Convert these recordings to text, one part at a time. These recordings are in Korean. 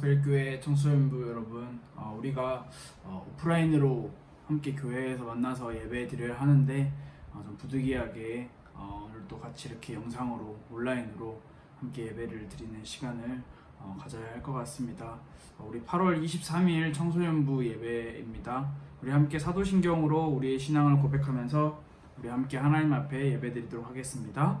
가스펠교회 청소년부 여러분. 어, 우리가 어, 오프라인으로 함께 교회에서 만나서 예배 드려야 하는데 어, 좀 부득이하게 어, 오늘 또 같이 이렇게 영상으로 온라인으로 함께 예배를 드리는 시간을 어, 가져야 할 것 같습니다. 어, 우리 8월 23일 청소년부 예배입니다. 우리 함께 사도신경으로 우리의 신앙을 고백하면서 우리 함께 하나님 앞에 예배 드리도록 하겠습니다.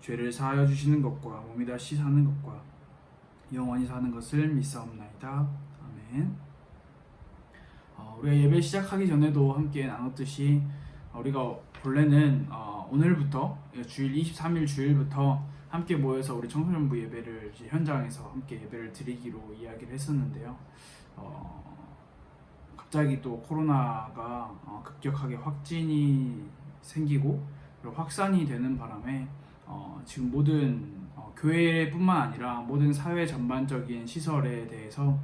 죄를 사하여 주시는 것과 몸이 다시 사는 것과 영원히 사는 것을 믿사옵나이다. 아멘. 어, 우리가 예배 시작하기 전에도 함께 나눴듯이 어, 우리가 본래는 어, 오늘부터 주일 23일 주일부터 함께 모여서 우리 청소년부 예배를 현장에서 함께 예배를 드리기로 이야기를 했었는데요. 어, 갑자기 또 코로나가 어, 급격하게 확진이 생기고 확산이 되는 바람에 어, 지금 모든 어, 교회뿐만 아니라 모든 사회 전반적인 시설에 대해서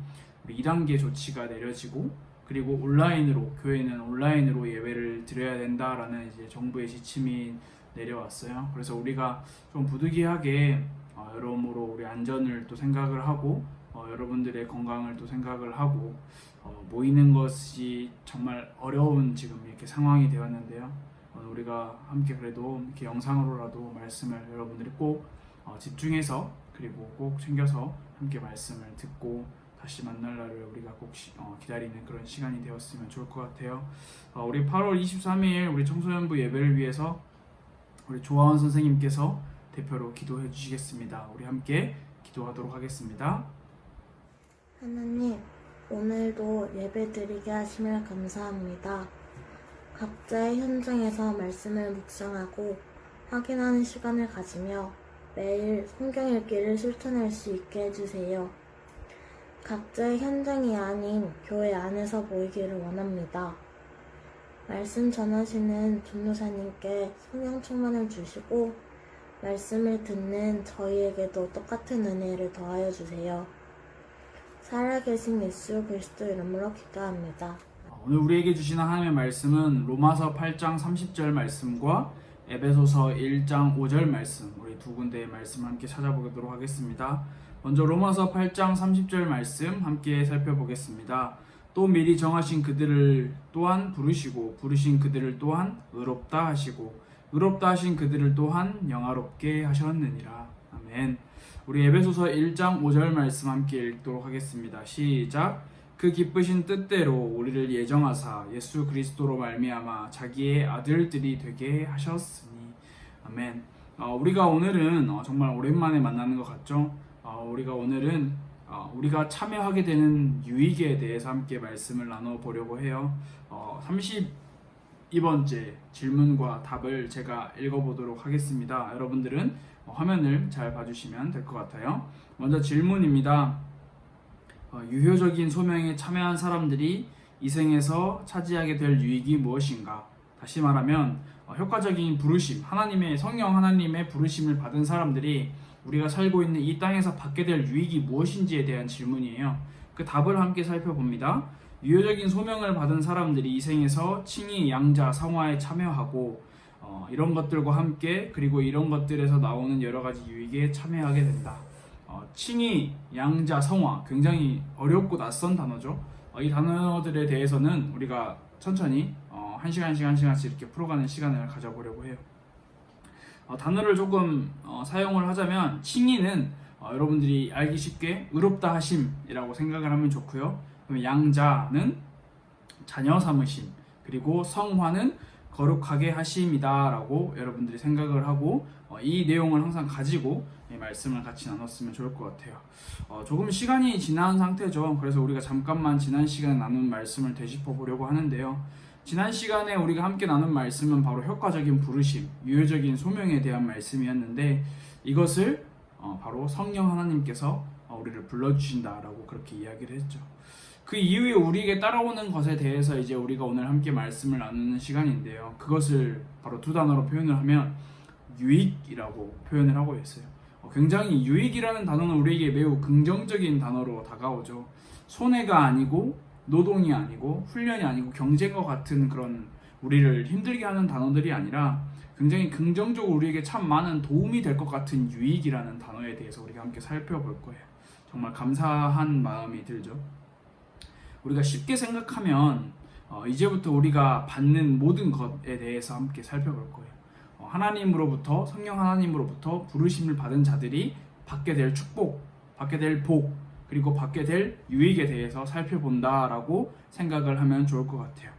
우리 2단계 조치가 내려지고 그리고 온라인으로 교회는 온라인으로 예배를 드려야 된다라는 이제 정부의 지침이 내려왔어요. 그래서 우리가 좀 부득이하게 어, 여러모로 우리 안전을 또 생각을 하고 어, 여러분들의 건강을 또 생각을 하고 어, 모이는 것이 정말 어려운 지금 이렇게 상황이 되었는데요. 우리가 함께 그래도 이렇게 영상으로라도 말씀을 여러분들이 꼭 어, 집중해서 그리고 꼭 챙겨서 함께 말씀을 듣고 다시 만날 날을 우리가 꼭 시- 어, 기다리는 그런 시간이 되었으면 좋을 것 같아요. 어, 우리 8월 23일 우리 청소년부 예배를 위해서 우리 조하원 선생님께서 대표로 기도해 주시겠습니다. 우리 함께 기도하도록 하겠습니다. 하나님, 오늘도 예배 드리게 하시면 감사합니다. 각자의 현장에서 말씀을 묵상하고 확인하는 시간을 가지며 매일 성경 읽기를 실천할 수 있게 해주세요. 각자의 현장이 아닌 교회 안에서 모이기를 원합니다. 말씀 전하시는 전도사님께 성령 충만을 주시고 말씀을 듣는 저희에게도 똑같은 은혜를 더하여 주세요. 살아계신 예수 그리스도 이름으로 기도합니다. 어, 오늘 우리에게 주신 하나님의 말씀은 로마서 8장 30절 말씀과 에베소서 1장 5절 말씀 우리 두 군데의 말씀 함께 찾아보도록 하겠습니다. 먼저 로마서 8장 30절 말씀 함께 살펴보겠습니다. 또 미리 정하신 그들을 또한 부르시고 부르신 그들을 또한 의롭다 하시고 의롭다 하신 그들을 또한 영화롭게 하셨느니라. 아멘. 우리 에베소서 1장 5절 말씀 함께 읽도록 하겠습니다. 시작. 그 기쁘신 뜻대로 우리를 예정하사 예수 그리스도로 말미암아 자기의 아들들이 되게 하셨으니 아멘. 어, 우리가 오늘은 어, 정말 오랜만에 만나는 것 같죠? 어, 우리가 오늘은 어, 우리가 참여하게 되는 유익에 대해서 함께 말씀을 나눠 보려고 해요. 어, 32번째 질문과 답을 제가 읽어보도록 하겠습니다. 여러분들은 어, 화면을 잘 봐주시면 될 것 같아요. 먼저 질문입니다. 어, 유효적인 소명에 참여한 사람들이 이 생에서 차지하게 될 유익이 무엇인가? 다시 말하면 어, 효과적인 부르심, 하나님의 성령 하나님의 부르심을 받은 사람들이 우리가 살고 있는 이 땅에서 받게 될 유익이 무엇인지에 대한 질문이에요. 그 답을 함께 살펴봅니다. 유효적인 소명을 받은 사람들이 이 생에서 칭의, 양자, 성화에 참여하고 어, 이런 것들과 함께 그리고 이런 것들에서 나오는 여러 가지 유익에 참여하게 된다. 어, 칭의, 양자, 성화 굉장히 어렵고 낯선 단어죠. 어, 이 단어들에 대해서는 우리가 천천히 어, 한 시간씩 한 시간씩 이렇게 풀어가는 시간을 가져보려고 해요. 어, 단어를 조금 어, 사용을 하자면 칭의는 어, 여러분들이 알기 쉽게 의롭다 하심이라고 생각을 하면 좋고요. 그럼 양자는 자녀 삼으심 그리고 성화는 거룩하게 하심이다라고 여러분들이 생각을 하고 어, 이 내용을 항상 가지고 이 말씀을 같이 나눴으면 좋을 것 같아요. 어, 조금 시간이 지난 상태죠. 그래서 우리가 잠깐만 지난 시간에 나눈 말씀을 되짚어 보려고 하는데요. 지난 시간에 우리가 함께 나눈 말씀은 바로 효과적인 부르심, 유효적인 소명에 대한 말씀이었는데 이것을 어, 바로 성령 하나님께서 어, 우리를 불러주신다라고 그렇게 이야기를 했죠. 그 이후에 우리에게 따라오는 것에 대해서 이제 우리가 오늘 함께 말씀을 나누는 시간인데요. 그것을 바로 두 단어로 표현을 하면 유익이라고 표현을 하고 있어요. 어, 굉장히 유익이라는 단어는 우리에게 매우 긍정적인 단어로 다가오죠. 손해가 아니고 노동이 아니고 훈련이 아니고 경쟁과 같은 그런 우리를 힘들게 하는 단어들이 아니라 굉장히 긍정적으로 우리에게 참 많은 도움이 될 것 같은 유익이라는 단어에 대해서 우리가 함께 살펴볼 거예요. 정말 감사한 마음이 들죠. 우리가 쉽게 생각하면 어, 이제부터 우리가 받는 모든 것에 대해서 함께 살펴볼 거예요. 어, 하나님으로부터 성령 하나님으로부터 부르심을 받은 자들이 받게 될 축복, 받게 될 복, 그리고 받게 될 유익에 대해서 살펴본다라고 생각을 하면 좋을 것 같아요.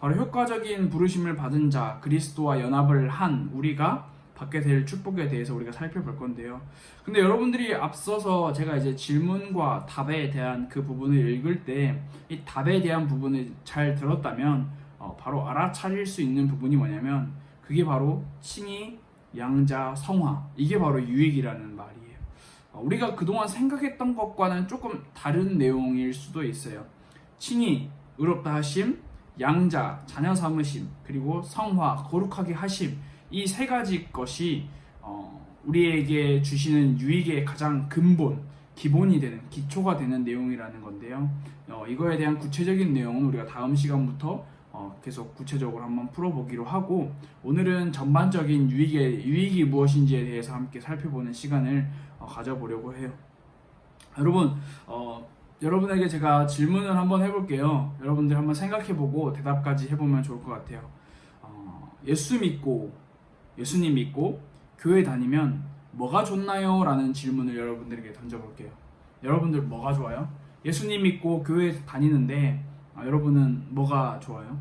바로 효과적인 부르심을 받은 자, 그리스도와 연합을 한 우리가 받게 될 축복에 대해서 우리가 살펴볼 건데요. 근데 여러분들이 앞서서 제가 이제 질문과 답에 대한 그 부분을 읽을 때 이 답에 대한 부분을 잘 들었다면 어, 바로 알아차릴 수 있는 부분이 뭐냐면 그게 바로 칭의, 양자, 성화 이게 바로 유익이라는 말이에요. 어, 우리가 그동안 생각했던 것과는 조금 다른 내용일 수도 있어요. 칭의, 의롭다 하심, 양자, 자녀 삼으심, 그리고 성화, 거룩하게 하심 이 세 가지 것이 어, 우리에게 주시는 유익의 가장 근본, 기본이 되는 기초가 되는 내용이라는 건데요. 어, 이거에 대한 구체적인 내용은 우리가 다음 시간부터 어, 계속 구체적으로 한번 풀어보기로 하고 오늘은 전반적인 유익의 유익이 무엇인지에 대해서 함께 살펴보는 시간을 어, 가져보려고 해요. 여러분, 어, 여러분에게 제가 질문을 한번 해볼게요. 여러분들 한번 생각해보고 대답까지 해보면 좋을 것 같아요. 어, 예수 믿고 예수님 믿고 교회 다니면 뭐가 좋나요? 라는 질문을 여러분들에게 던져볼게요. 여러분들 뭐가 좋아요? 예수님 믿고 교회 다니는데 아, 여러분은 뭐가 좋아요?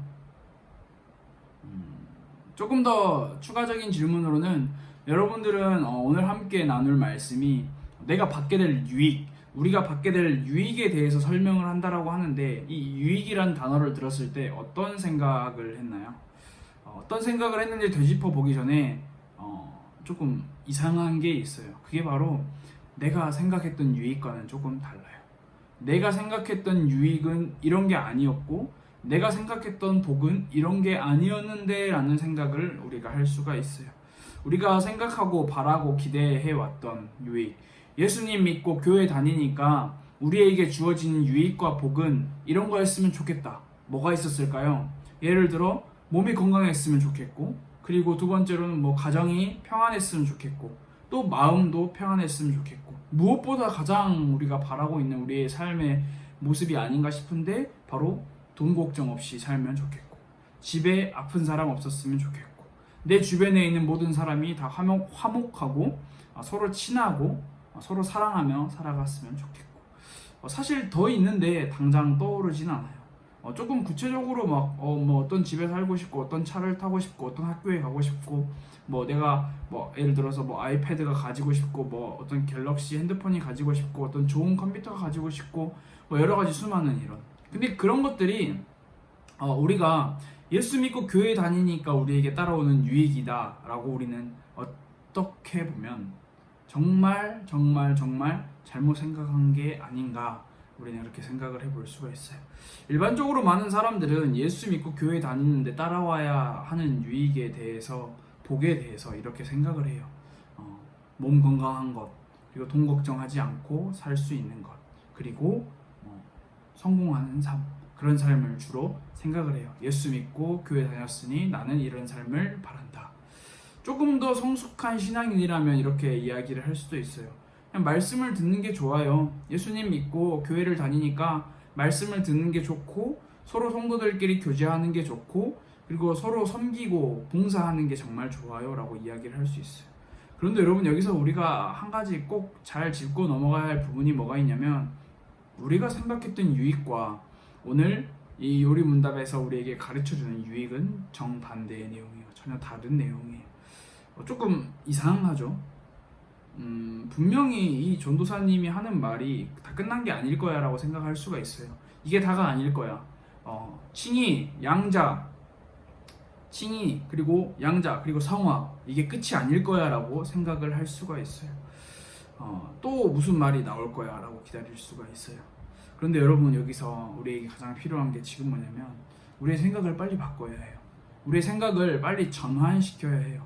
음, 조금 더 추가적인 질문으로는 여러분들은 어, 오늘 함께 나눌 말씀이 내가 받게 될 유익, 우리가 받게 될 유익에 대해서 설명을 한다라고 하는데 이 유익이란 단어를 들었을 때 어떤 생각을 했나요? 어, 어떤 생각을 했는지 되짚어 보기 전에 어, 조금 이상한 게 있어요. 그게 바로 내가 생각했던 유익과는 조금 달라요. 내가 생각했던 유익은 이런 게 아니었고 내가 생각했던 복은 이런 게 아니었는데 라는 생각을 우리가 할 수가 있어요. 우리가 생각하고 바라고 기대해 왔던 유익. 예수님 믿고 교회 다니니까 우리에게 주어지는 유익과 복은 이런 거였으면 좋겠다. 뭐가 있었을까요? 예를 들어 몸이 건강했으면 좋겠고 그리고 두 번째로는 뭐 가정이 평안했으면 좋겠고 또 마음도 평안했으면 좋겠고 무엇보다 가장 우리가 바라고 있는 우리의 삶의 모습이 아닌가 싶은데 바로 돈 걱정 없이 살면 좋겠고 집에 아픈 사람 없었으면 좋겠고 내 주변에 있는 모든 사람이 다 화목, 화목하고 아, 서로 친하고 아, 서로 사랑하며 살아갔으면 좋겠고 어, 사실 더 있는데 당장 떠오르진 않아요. 어, 조금 구체적으로 막, 어, 뭐 어떤 집에 살고 싶고, 어떤 차를 타고 싶고, 어떤 학교에 가고 싶고, 뭐 내가 뭐 예를 들어서 뭐 아이패드가 가지고 싶고, 뭐 어떤 갤럭시 핸드폰이 가지고 싶고, 어떤 좋은 컴퓨터가 가지고 싶고, 뭐 여러 가지 수많은 이런. 근데 그런 것들이 어, 우리가 예수 믿고 교회 다니니까 우리에게 따라오는 유익이다라고 우리는 어떻게 보면 정말 정말 정말 잘못 생각한 게 아닌가 우리는 그렇게 생각을 해볼 수가 있어요. 일반적으로 많은 사람들은 예수 믿고 교회 다니는데 따라와야 하는 유익에 대해서 복에 대해서 이렇게 생각을 해요. 어, 몸 건강한 것 그리고 돈 걱정하지 않고 살 수 있는 것 그리고 어, 성공하는 삶 그런 삶을 주로 생각을 해요. 예수 믿고 교회 다녔으니 나는 이런 삶을 바란다. 조금 더 성숙한 신앙인이라면 이렇게 이야기를 할 수도 있어요. 그냥 말씀을 듣는 게 좋아요. 예수님 믿고 교회를 다니니까 말씀을 듣는 게 좋고 서로 성도들끼리 교제하는 게 좋고 그리고 서로 섬기고 봉사하는 게 정말 좋아요라고 이야기를 할 수 있어요. 그런데 여러분 여기서 우리가 한 가지 꼭 잘 짚고 넘어가야 할 부분이 뭐가 있냐면 우리가 생각했던 유익과 오늘 이 요리 문답에서 우리에게 가르쳐 주는 유익은 정반대의 내용이에요. 전혀 다른 내용이에요. 어, 조금 이상하죠? 음, 분명히 이 전도사님이 하는 말이 다 끝난 게 아닐 거야 라고 생각할 수가 있어요. 이게 다가 아닐 거야. 어, 칭의, 양자, 칭의, 그리고 양자, 그리고 성화. 이게 끝이 아닐 거야 라고 생각을 할 수가 있어요. 어, 또 무슨 말이 나올 거야 라고 기다릴 수가 있어요. 그런데 여러분 여기서 우리에게 가장 필요한 게 지금 뭐냐면 우리의 생각을 빨리 바꿔야 해요. 우리의 생각을 빨리 전환시켜야 해요.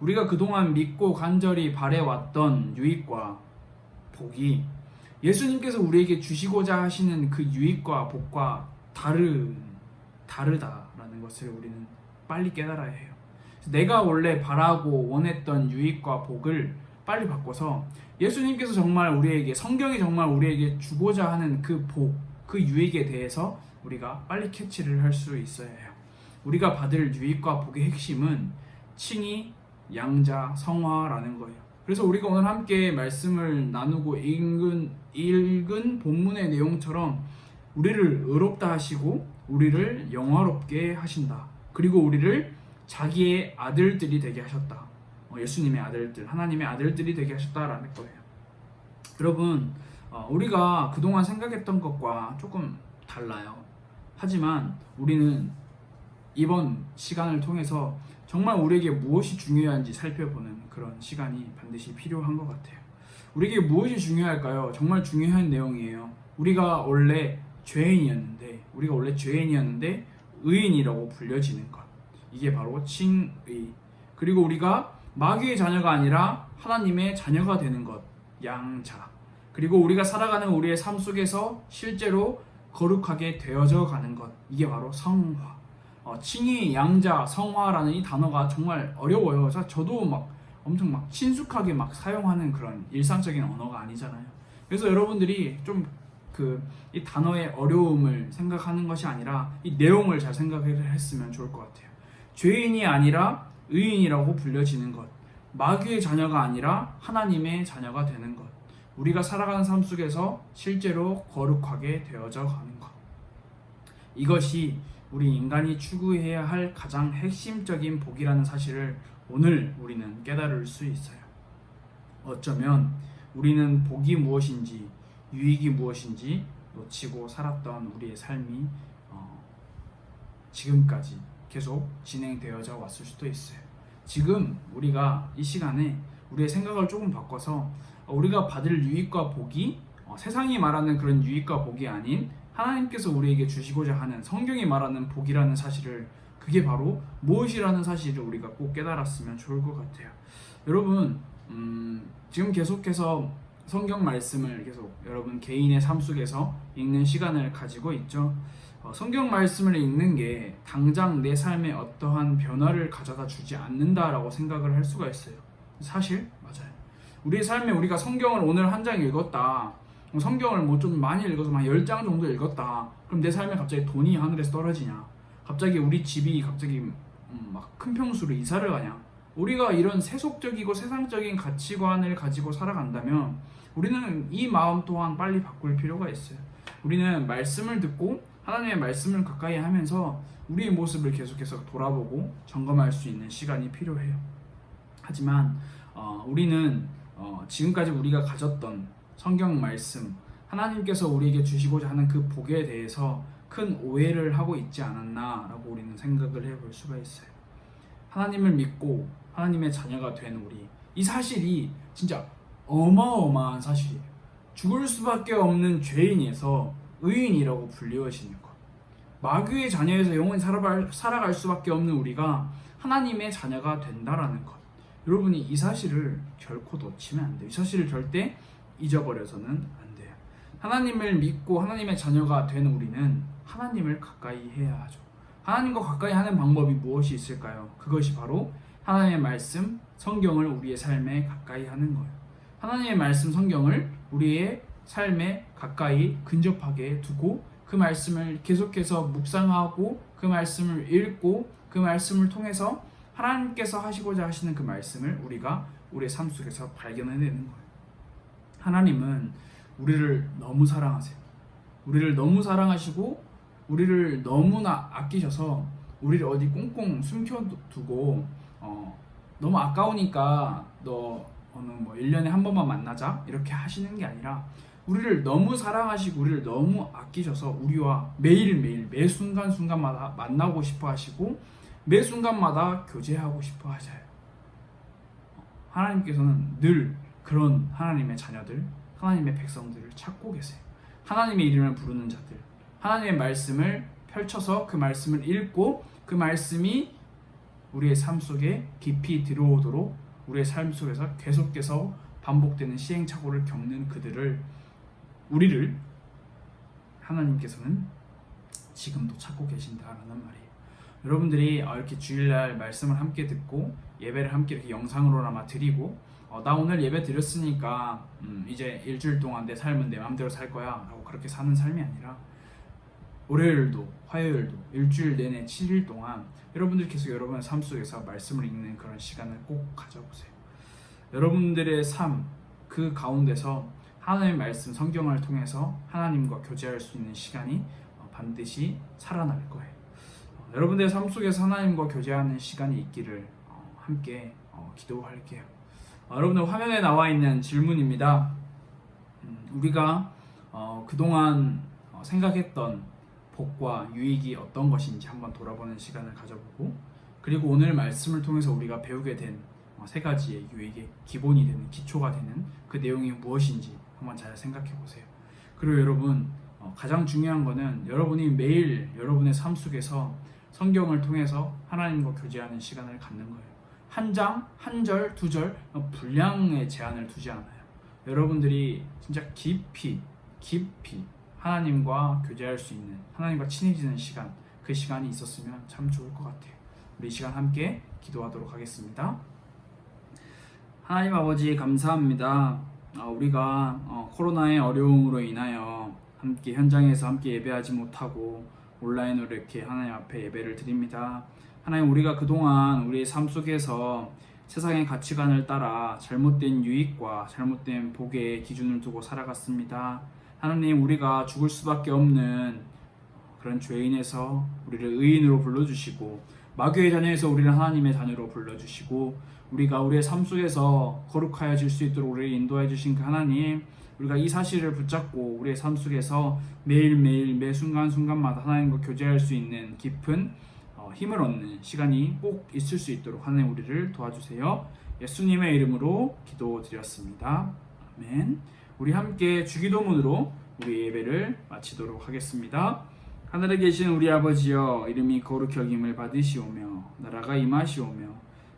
우리가 그동안 믿고 간절히 바래왔던 유익과 복이 예수님께서 우리에게 주시고자 하시는 그 유익과 복과 다른 다르다라는 것을 우리는 빨리 깨달아야 해요. 내가 원래 바라고 원했던 유익과 복을 빨리 바꿔서 예수님께서 정말 우리에게 성경이 정말 우리에게 주고자 하는 그 복, 그 유익에 대해서 우리가 빨리 캐치를 할 수 있어야 해요. 우리가 받을 유익과 복의 핵심은 칭의, 양자, 성화라는 거예요. 그래서 우리가 오늘 함께 말씀을 나누고 읽은 읽은 본문의 내용처럼 우리를 의롭다 하시고 우리를 영화롭게 하신다. 그리고 우리를 자기의 아들들이 되게 하셨다. 어, 예수님의 아들들, 하나님의 아들들이 되게 하셨다라는 거예요. 여러분, 어, 우리가 그동안 생각했던 것과 조금 달라요. 하지만 우리는 이번 시간을 통해서 정말 우리에게 무엇이 중요한지 살펴보는 그런 시간이 반드시 필요한 것 같아요. 우리에게 무엇이 중요할까요? 정말 중요한 내용이에요. 우리가 원래 죄인이었는데, 우리가 원래 죄인이었는데 의인이라고 불려지는 것. 이게 바로 칭의. 그리고 우리가 마귀의 자녀가 아니라 하나님의 자녀가 되는 것. 양자. 그리고 우리가 살아가는 우리의 삶 속에서 실제로 거룩하게 되어져 가는 것. 이게 바로 성화. 어, 칭의, 양자, 성화라는 이 단어가 정말 어려워요. 자, 저도 막 엄청 막 친숙하게 막 사용하는 그런 일상적인 언어가 아니잖아요. 그래서 여러분들이 좀 그 이 단어의 어려움을 생각하는 것이 아니라 이 내용을 잘 생각을 했으면 좋을 것 같아요. 죄인이 아니라 의인이라고 불려지는 것. 마귀의 자녀가 아니라 하나님의 자녀가 되는 것. 우리가 살아가는 삶 속에서 실제로 거룩하게 되어져 가는 것. 이것이 우리 인간이 추구해야 할 가장 핵심적인 복이라는 사실을 오늘 우리는 깨달을 수 있어요. 어쩌면 우리는 복이 무엇인지, 유익이 무엇인지 놓치고 살았던 우리의 삶이 어, 지금까지 계속 진행되어져 왔을 수도 있어요. 지금 우리가 이 시간에 우리의 생각을 조금 바꿔서 우리가 받을 유익과 복이 어, 세상이 말하는 그런 유익과 복이 아닌 하나님께서 우리에게 주시고자 하는 성경이 말하는 복이라는 사실을 그게 바로 무엇이라는 사실을 우리가 꼭 깨달았으면 좋을 것 같아요. 여러분, 음, 지금 계속해서 성경 말씀을 계속 여러분 개인의 삶 속에서 읽는 시간을 가지고 있죠. 어, 성경 말씀을 읽는 게 당장 내 삶에 어떠한 변화를 가져다 주지 않는다라고 생각을 할 수가 있어요. 사실 맞아요. 우리의 삶에 우리가 성경을 오늘 한 장 읽었다. 뭐 성경을 뭐 좀 많이 읽어서 한 10장 정도 읽었다. 그럼 내 삶에 갑자기 돈이 하늘에서 떨어지냐? 갑자기 우리 집이 갑자기 음, 막큰 평수로 이사를 가냐? 우리가 이런 세속적이고 세상적인 가치관을 가지고 살아간다면 우리는 이 마음 또한 빨리 바꿀 필요가 있어요. 우리는 말씀을 듣고 하나님의 말씀을 가까이 하면서 우리의 모습을 계속해서 돌아보고 점검할 수 있는 시간이 필요해요. 하지만 어, 우리는 어, 지금까지 우리가 가졌던 성경 말씀, 하나님께서 우리에게 주시고자 하는 그 복에 대해서 큰 오해를 하고 있지 않았나라고 우리는 생각을 해볼 수가 있어요. 하나님을 믿고 하나님의 자녀가 된 우리 이 사실이 진짜 어마어마한 사실이에요. 죽을 수밖에 없는 죄인에서 의인이라고 불리워지는 것. 마귀의 자녀에서 영원히 살아갈, 살아갈 수밖에 없는 우리가 하나님의 자녀가 된다라는 것. 여러분이 이 사실을 결코 놓치면 안 돼요. 이 사실을 절대 잊어버려서는 안 돼요. 하나님을 믿고 하나님의 자녀가 된 우리는 하나님을 가까이 해야 하죠. 하나님과 가까이 하는 방법이 무엇이 있을까요? 그것이 바로 하나님의 말씀, 성경을 우리의 삶에 가까이 하는 거예요. 하나님의 말씀, 성경을 우리의 삶에 가까이 근접하게 두고 그 말씀을 계속해서 묵상하고 그 말씀을 읽고 그 말씀을 통해서 하나님께서 하시고자 하시는 그 말씀을 우리가 우리의 삶 속에서 발견해내는 거예요. 하나님은 우리를 너무 사랑하세요. 우리를 너무 사랑하시고 우리를 너무나 아끼셔서 우리를 어디 꽁꽁 숨겨두고 어, 너무 아까우니까 너 어느 뭐 1년에 한 번만 만나자 이렇게 하시는 게 아니라 우리를 너무 사랑하시고 우리를 너무 아끼셔서 우리와 매일매일 매 순간순간마다 만나고 싶어 하시고 매 순간마다 교제하고 싶어 하셔요. 하나님께서는 늘 그런 하나님의 자녀들, 하나님의 백성들을 찾고 계세요. 하나님의 이름을 부르는 자들, 하나님의 말씀을 펼쳐서 그 말씀을 읽고 그 말씀이 우리의 삶 속에 깊이 들어오도록 우리의 삶 속에서 계속해서 반복되는 시행착오를 겪는 그들을 우리를 하나님께서는 지금도 찾고 계신다라는 말이에요. 여러분들이 어, 이렇게 주일날 말씀을 함께 듣고 예배를 함께 이렇게 영상으로나마 드리고 어, 나 오늘 예배 드렸으니까 음, 이제 일주일 동안 내 삶은 내 마음대로 살 거야 라고 그렇게 사는 삶이 아니라 월요일도 화요일도 일주일 내내 7일 동안 여러분들이 계속 여러분의 삶 속에서 말씀을 읽는 그런 시간을 꼭 가져보세요. 여러분들의 삶 그 가운데서 하나님의 말씀 성경을 통해서 하나님과 교제할 수 있는 시간이 어, 반드시 살아날 거예요. 어, 여러분들의 삶 속에서 하나님과 교제하는 시간이 있기를 어, 함께 어, 기도할게요. 어, 여러분들 화면에 나와 있는 질문입니다. 음, 우리가 어, 그동안 어, 생각했던 복과 유익이 어떤 것인지 한번 돌아보는 시간을 가져보고 그리고 오늘 말씀을 통해서 우리가 배우게 된 어, 세 가지의 유익의 기본이 되는 기초가 되는 그 내용이 무엇인지 한번 잘 생각해 보세요. 그리고 여러분 어, 가장 중요한 거는 여러분이 매일 여러분의 삶 속에서 성경을 통해서 하나님과 교제하는 시간을 갖는 거예요. 한 장, 한 절, 두 절, 어, 분량의 제한을 두지 않아요. 여러분들이 진짜 깊이, 깊이 하나님과 교제할 수 있는, 하나님과 친해지는 시간, 그 시간이 있었으면 참 좋을 것 같아요. 우리 이 시간 함께 기도하도록 하겠습니다. 하나님 아버지 감사합니다. 어, 우리가 어, 코로나의 어려움으로 인하여 함께 현장에서 함께 예배하지 못하고 온라인으로 이렇게 하나님 앞에 예배를 드립니다. 하나님 우리가 그동안 우리의 삶 속에서 세상의 가치관을 따라 잘못된 유익과 잘못된 복의 기준을 두고 살아갔습니다. 하나님 우리가 죽을 수밖에 없는 그런 죄인에서 우리를 의인으로 불러주시고 마귀의 자녀에서 우리를 하나님의 자녀로 불러주시고 우리가 우리의 삶 속에서 거룩하여질 수 있도록 우리를 인도해 주신 그 하나님 우리가 이 사실을 붙잡고 우리의 삶 속에서 매일매일 매 순간순간마다 하나님과 교제할 수 있는 깊은 어, 힘을 얻는 시간이 꼭 있을 수 있도록 하나님 우리를 도와주세요. 예수님의 이름으로 기도드렸습니다. 아멘. 우리 함께 주기도문으로 우리 예배를 마치도록 하겠습니다. 하늘에 계신 우리 아버지여 이름이 거룩히 여김을 받으시오며 나라가 임하시오며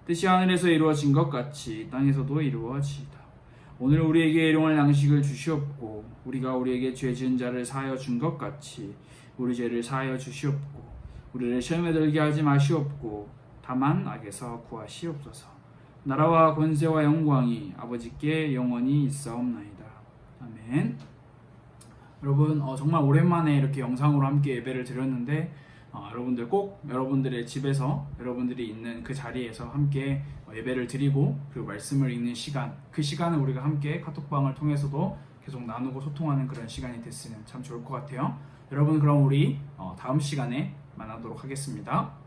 뜻이 하늘에서 이루어진 것 같이 땅에서도 이루어지이다. 오늘 우리에게 일용할 양식을 주시옵고 우리가 우리에게 죄 지은 자를 사하여 준 것 같이 우리 죄를 사하여 주시옵고 우리를 시험에 들게 하지 마시옵고 다만 악에서 구하시옵소서. 나라와 권세와 영광이 아버지께 영원히 있사옵나이다. 아멘. 여러분 어, 정말 오랜만에 이렇게 영상으로 함께 예배를 드렸는데 어, 여러분들 꼭 여러분들의 집에서 여러분들이 있는 그 자리에서 함께 어, 예배를 드리고 그리고 말씀을 읽는 시간 그 시간을 우리가 함께 카톡방을 통해서도 계속 나누고 소통하는 그런 시간이 됐으면 참 좋을 것 같아요. 여러분 그럼 우리 어, 다음 시간에 만나도록 하겠습니다.